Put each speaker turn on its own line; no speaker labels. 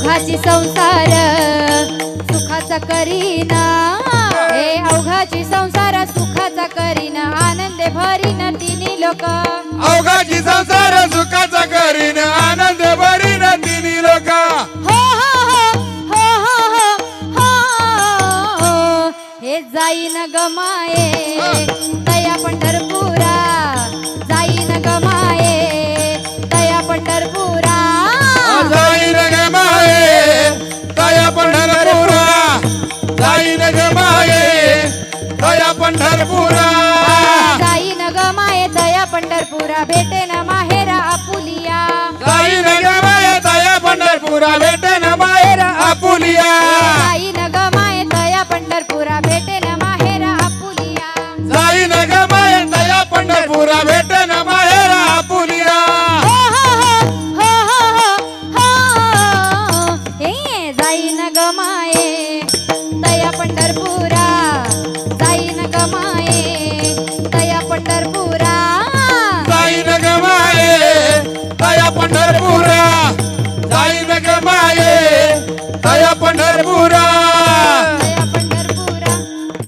अवघाची संसार सुखाचा करीना. हे अवघाची संसार सुखाचा करीना. आनंदे भरीन तिन्ही लोक.
अवघाची संसार सुखाचा करीन. आनंद भरीन तिन्ही लोक.
हो हो हो हो हो हो हो. हे जाईन गमाये. तया
दया पंढरपुरा जाईन
गमाये तया पंढरपुरा भेटे न माहेरा आपुलिया.
जाईन ग माये दया पंढरपुरा भेटन मायरा आपुलिया
जाईन गमाये तया पंढरपुरा भेटे न माहेरा आपुलिया.
जाईन ग माये दया पंढरपुरा भेटन मायरा आपुलिया
हो हो हो पंढरपुरा जाईन ग माये दया पंढरपुरा. जाईन ग माये दया पंढरपुरा.